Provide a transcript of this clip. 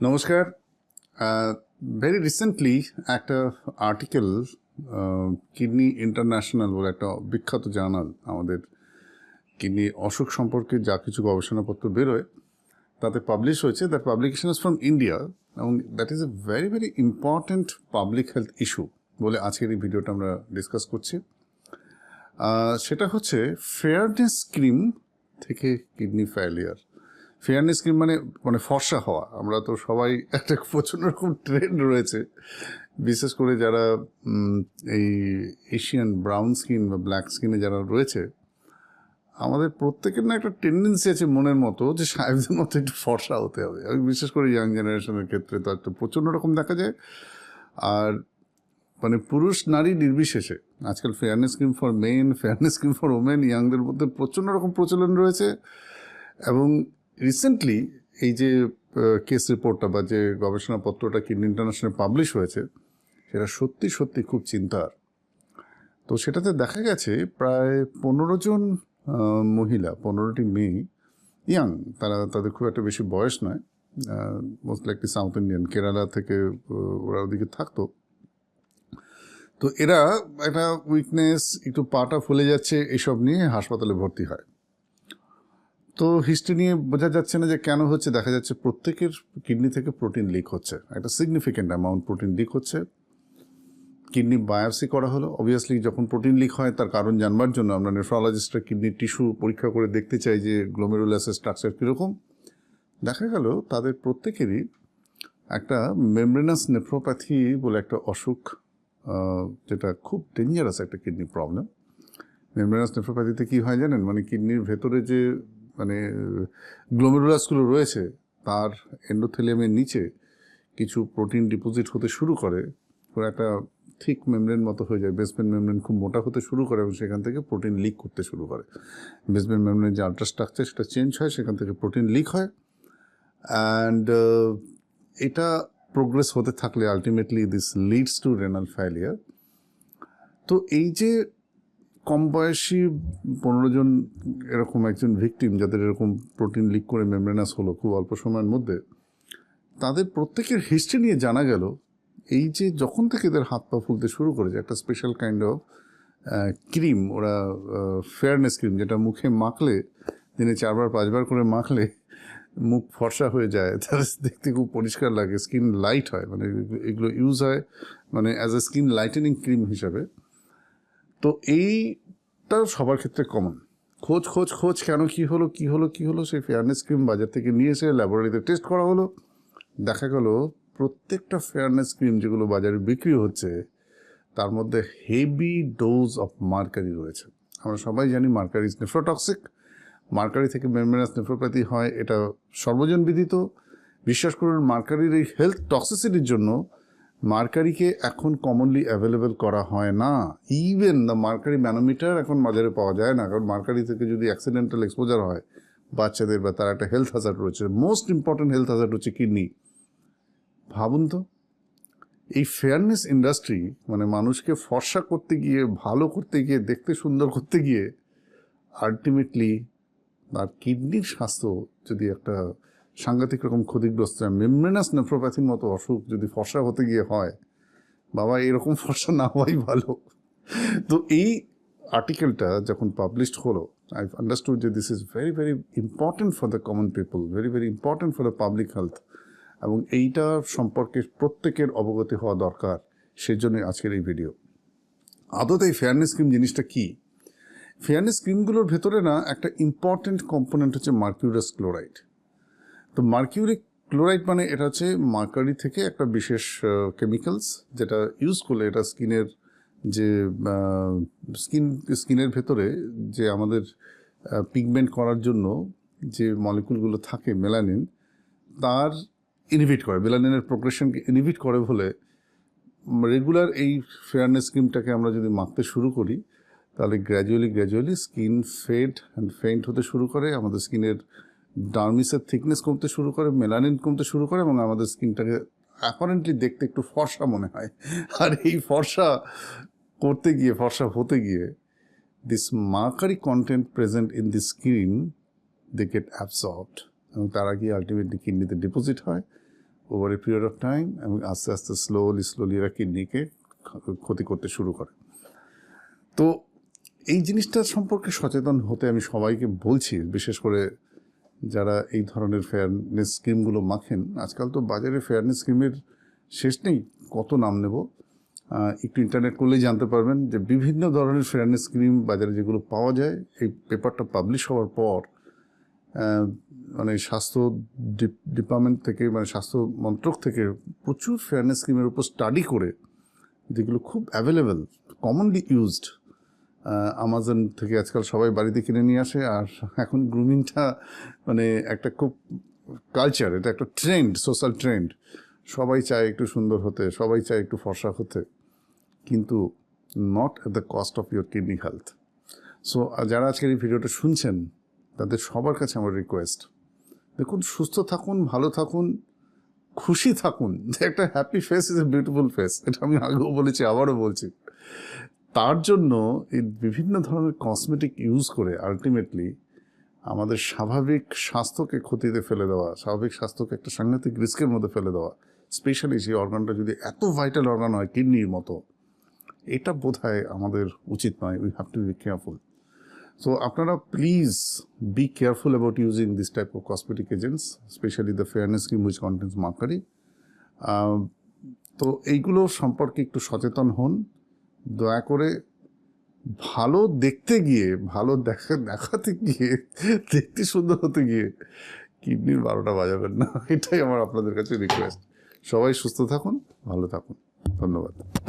নমস্কার। Very recently একটা article kidney international বলে একটা বিখ্যাত জার্নাল আমাদের কিডনি অসুখ সম্পর্কে যা কিছু গবেষণাপত্র বেরোয়, তাতে পাবলিশ হয়েছে। That publication is from India এবং that is a very very important public health issue বলে আজকের এই ভিডিওটা আমরা ডিসকাস করছি। সেটা হচ্ছে ফেয়ারনেস ক্রিম থেকে কিডনি ফেলিয়ার ফেয়ারনেস ক্রিম মানে মানে ফর্সা হওয়া। আমরা তো সবাই একটা প্রচণ্ড রকম ট্রেন্ড রয়েছে। বিশেষ করে যারা এই এশিয়ান ব্রাউন স্কিন বা ব্ল্যাক স্কিনে যারা রয়েছে, আমাদের প্রত্যেকের না একটা টেন্ডেন্সি আছে মনের মতো যে সাহেবদের মতো একটু ফর্সা হতে হবে। আমি বিশেষ করে ইয়াং জেনারেশনের ক্ষেত্রে তো একটা প্রচণ্ড রকম দেখা যায়। আর মানে পুরুষ নারী নির্বিশেষে, আজকাল fairness scheme for men fairness scheme for women ইয়াংদের মধ্যে প্রচণ্ড রকম প্রচলন রয়েছে। এবং রিসেন্টলি এই যে কেস রিপোর্টটা বা যে গবেষণাপত্রটা কিডনি ইন্টারন্যাশনাল পাবলিশ হয়েছে, সেটা সত্যি সত্যি খুব চিন্তার। তো সেটাতে দেখা গেছে, প্রায় পনেরো জন মহিলা, পনেরোটি মেয়ে ইয়াং তারা তাদের খুব একটা বেশি বয়স নয় most likely South Indian Kerala থেকে ওরা ওদিকে থাকতো। তো এরা একটা উইকনেস একটু পাটা ফুলে যাচ্ছে, এসব নিয়ে হাসপাতালে ভর্তি হয়। তো হিস্ট্রি নিয়ে বোঝা যাচ্ছে না যে কেন হচ্ছে, দেখা যাচ্ছে প্রত্যেকের কিডনি থেকে প্রোটিন লিক হচ্ছে। একটা সিগনিফিক্যান্ট অ্যামাউন্ট প্রোটিন লিক হচ্ছে। কিডনি বায়োপসি করা হলো। অবভিয়াসলি যখন প্রোটিন লিক হয়, তার কারণ জানবার জন্য আমরা নেফ্রোলজিস্টরা কিডনি টিস্যু পরীক্ষা করে দেখতে চাই যে গ্লোমেরুলাসের স্ট্রাকচার কীরকম। দেখা গেল, তাদের প্রত্যেকেরই একটা মেমব্রেনাস নেফ্রোপ্যাথি বলে একটা অসুখ যেটা খুব ডেঞ্জারাস একটা কিডনি প্রবলেম মেমব্রেনাস নেফ্রোপ্যাথিতে কী হয় জানেন? মানে কিডনির ভেতরে যে মানে গ্লোমেরুলাসগুলো রয়েছে, তার এন্ডোথেলিয়ামের নিচে কিছু প্রোটিন ডিপোজিট হতে শুরু করে ওরা একটা থিক মেমব্রেন মতো হয়ে যায় বেসমেন্ট মেমব্রেন খুব মোটা হতে শুরু করে এবং সেখান থেকে প্রোটিন লিক করতে শুরু করে। বেসমেন্ট মেমব্রেন যে আল্ট্রাস্ট্রাকচার সেটা চেঞ্জ হয়, সেখান থেকে প্রোটিন লিক হয় অ্যান্ড এটা প্রোগ্রেস হতে থাকলে ultimately this leads to renal failure তো এই যে কম বয়সী পনেরো জন এরকম একজন ভিকটিম যাদের এরকম প্রোটিন লিক করে মেমব্রেনাস হলো খুব অল্প সময়ের মধ্যে, তাদের প্রত্যেকের হিস্ট্রি নিয়ে জানা গেল এই যে যখন থেকে এদের হাত পা ফুলতে শুরু করেছে একটা স্পেশাল কাইন্ড অফ ক্রিম ওরা ফেয়ারনেস ক্রিম যেটা মুখে মাখলে, দিনে চারবার পাঁচবার করে মাখলে মুখ ফর্সা হয়ে যায় তাহলে দেখতে খুব পরিষ্কার লাগে স্কিন লাইট হয় মানে এগুলো ইউজ হয় মানে as a skin lightening cream হিসাবে। তো এইটা সবার ক্ষেত্রে কমন খোঁজ খোঁজ খোঁজ কেন কি হলো কি হলো কি হলো? সেই ফেয়ারনেস ক্রিম বাজার থেকে নিয়ে এসে ল্যাবরেটরিতে টেস্ট করা হলো। দেখা গেল প্রত্যেকটা ফেয়ারনেস ক্রিম যেগুলো বাজারে বিক্রি হচ্ছে, তার মধ্যে হেভি ডোজ অফ মার্কারি রয়েছে। আমরা সবাই জানি মার্কারি ইজ নেফ্রোটক্সিক মার্কারি থেকে মেমব্রেনাস নেফ্রোপ্যাথি হয়, এটা সর্বজন বিদিত। বিশ্বাস করুন মার্কারির এই হেলথ টক্সিসিটির জন্য মার্কারিকে এখন কমনলি অ্যাভেলেবেল করা হয় না। ইভেন দ্য মার্কারি ম্যানোমিটার এখন বাজারে পাওয়া যায় না। কারণ মার্কারি থেকে যদি অ্যাক্সিডেন্টাল এক্সপোজার হয় বাচ্চাদের বা তার একটা হেলথ হাজার রয়েছে। মোস্ট ইম্পর্ট্যান্ট হেলথ হাজার হচ্ছে কিডনি ভাবুন তো, এই ফেয়ারনেস ইন্ডাস্ট্রি মানে মানুষকে ফর্সা করতে গিয়ে, ভালো করতে গিয়ে, দেখতে সুন্দর করতে গিয়ে আলটিমেটলি আর কিডনির স্বাস্থ্য যদি একটা সাংঘাতিক রকম ক্ষতিগ্রস্ত মেমব্রেনাস নেফ্রোপ্যাথির মতো অসুখ যদি ফর্সা হতে গিয়ে হয়, বাবা, এরকম ফর্সা না হওয়াই ভালো। তো এই আর্টিকেলটা যখন পাবলিশড হলো আই আন্ডারস্টুড যে this is very very important for the common people very very important for the public health এবং এইটা সম্পর্কে প্রত্যেকের অবগতি হওয়া দরকার, সেজন্যই আজকের এই ভিডিও আদতে এই ফেয়ারনেস স্কিম জিনিসটা কী? ফেয়ারনেস ক্রিমগুলোর ভেতরে না একটা ইম্পর্টেন্ট কম্পোনেন্ট হচ্ছে মার্কিউরাস ক্লোরাইড তো মার্কিউরিক ক্লোরাইড মানে এটা হচ্ছে মার্কারি থেকে একটা বিশেষ কেমিক্যালস যেটা ইউজ করলে এটা স্কিনের যে স্কিন, স্কিনের ভেতরে যে আমাদের পিগমেন্ট করার জন্য যে মলিকুলগুলো থাকে মেলানিন তার ইনহিবিট করে। মেলানিনের প্রোগ্রেশনকে ইনহিবিট করে বলে রেগুলার এই ফেয়ারনেস ক্রিমটাকে আমরা যদি মাখতে শুরু করি, তাহলে gradually gradually skin fade and faint হতে শুরু করে। আমাদের স্কিনের ডার্মিসের থিকনেস কমতে শুরু করে মেলানিন কমতে শুরু করে এবং আমাদের স্কিনটাকে অ্যাপারেন্টলি দেখতে একটু ফর্সা মনে হয়। আর এই ফর্সা করতে গিয়ে, ফর্সা হতে গিয়ে this mercury content present in the skin they get absorbed এবং তারা গিয়ে আলটিমেটলি কিডনিতে ডিপোজিট হয় over a period of time এবং আস্তে আস্তে স্লোলি স্লোলি এরা কিডনিকে ক্ষতি করতে শুরু করে। তো এই জিনিসটা সম্পর্কে সচেতন হতে আমি সবাইকে বলছি, বিশেষ করে যারা এই ধরনের ফেয়ারনেস স্কিমগুলো মাখেন, আজকাল তো বাজারে ফেয়ারনেস স্কিমের শেষ নেই, কত নাম নেব? একটু ইন্টারনেট করলেই জানতে পারবেন যে বিভিন্ন ধরনের ফেয়ারনেস স্কিম বাজারে যেগুলো পাওয়া যায়, এই পেপারটা পাবলিশ হওয়ার পর মানে স্বাস্থ্য ডিপ- ডিপার্টমেন্ট থেকে মানে স্বাস্থ্য মন্ত্রক থেকে প্রচুর ফেয়ারনেস স্কিমের উপর স্টাডি করে, যেগুলো খুব অ্যাভেলেবেল কমনলি ইউজড আমাজন থেকে আজকাল সবাই বাড়িতে কিনে নিয়ে আসে, আর এখন গ্রুমিংটা মানে একটা খুব কালচার এটা একটা ট্রেন্ড সোশ্যাল ট্রেন্ড সবাই চায় একটু সুন্দর হতে, সবাই চায় একটু ফর্সা হতে, কিন্তু not at the cost of your kidney health so যারা আজকের এই ভিডিওটা শুনছেন, তাদের সবার কাছে আমার রিকোয়েস্ট দেখুন, সুস্থ থাকুন, ভালো থাকুন, খুশি থাকুন, একটা happy face is a beautiful face এটা আমি আগেও বলেছি, আবারও বলছি। তার জন্য এই বিভিন্ন ধরনের কসমেটিক ইউজ করে আলটিমেটলি আমাদের স্বাভাবিক স্বাস্থ্যকে ক্ষতিতে ফেলে দেওয়া, স্বাভাবিক স্বাস্থ্যকে একটা সাংঘাতিক রিস্কের মধ্যে ফেলে দেওয়া স্পেশালি সেই অর্গানটা যদি এত ভাইটাল অর্গান হয় কিডনির মতো, এটা বোধ আমাদের উচিত নয়। We have to be careful so আপনারা please be careful about using this type of cosmetic agents specially the fairness scheme which contains mercury তো এইগুলো সম্পর্কে একটু সচেতন হন। দয়া করে ভালো দেখতে গিয়ে, ভালো দেখা, দেখাতে গিয়ে, দেখতে সুন্দর হতে গিয়ে কিডনির বারোটা বাজাবেন না। এটাই আমার আপনাদের কাছে রিকোয়েস্ট সবাই সুস্থ থাকুন, ভালো থাকুন। ধন্যবাদ।